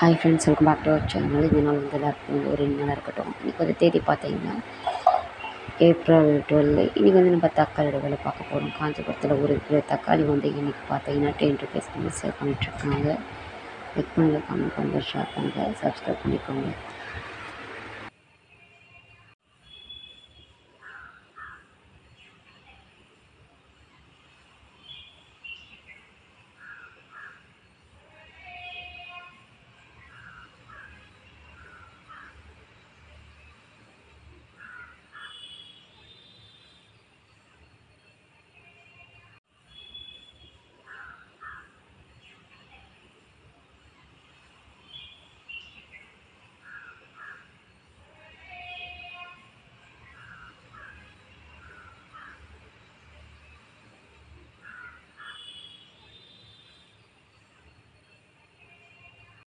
Hi friends welcome back to our channel இந்த நாள் வந்து எல்லாருக்கும் ஒரு ரெண்டு நாளாக இருக்கட்டும். இன்றைக்கி வந்து தேதி பார்த்தீங்கன்னா ஏப்ரல் டுவெல் இன்றைக்கி வந்து நம்ம தக்காளியோட விலை பார்க்க போகிறோம் காஞ்சிபுரத்தில் ஒரு கிலோ தக்காளி வந்து இன்றைக்கி பார்த்தீங்கன்னா டென் ருபீஸ் வந்து சேல் பண்ணிகிட்ருக்காங்க லைக் பண்ணுங்கள் கமெண்ட் பண்ணுங்கள் ஷேர் பண்ணுங்கள் சப்ஸ்கிரைப் பண்ணிக்கோங்க.